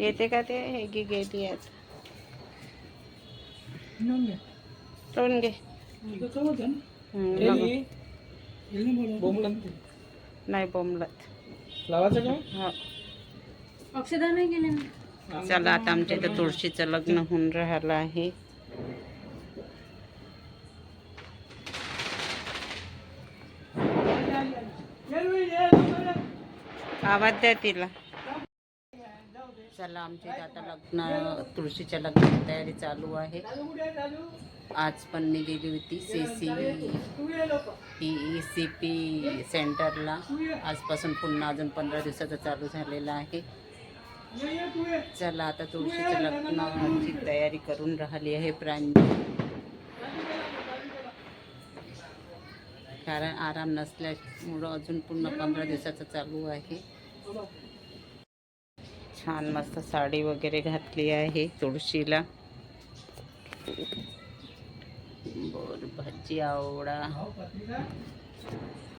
येते का ते? हे आहेत घेऊन घ्या. तोंड घे. हे. नाही. हे बोंबलत. लावायचं का? हो. अक्षदा नाही गेले ना. चला आता आमच्या इथं तुळशीचं लग्न होऊन राहिलं आहे. आवाज द्या तिला. चला आमच्या इथं आता लग्न तुळशीच्या लग्नाची तयारी चालू आहे. आज पण मी गेली होती C C P C P सेंटरला. आजपासून पुन्हा अजून पंधरा दिवसाचं चालू झालेलं आहे. चला आता तुळशीच्या लग्नाची तयारी करून राहिली आहे प्रांजली. कारण आराम नसल्यामुळं अजून पूर्ण पंधरा दिवसाचं चालू आहे. छान मस्त साडी वगैरे घातली आहे तुळशीला. बर भाजी आवडा.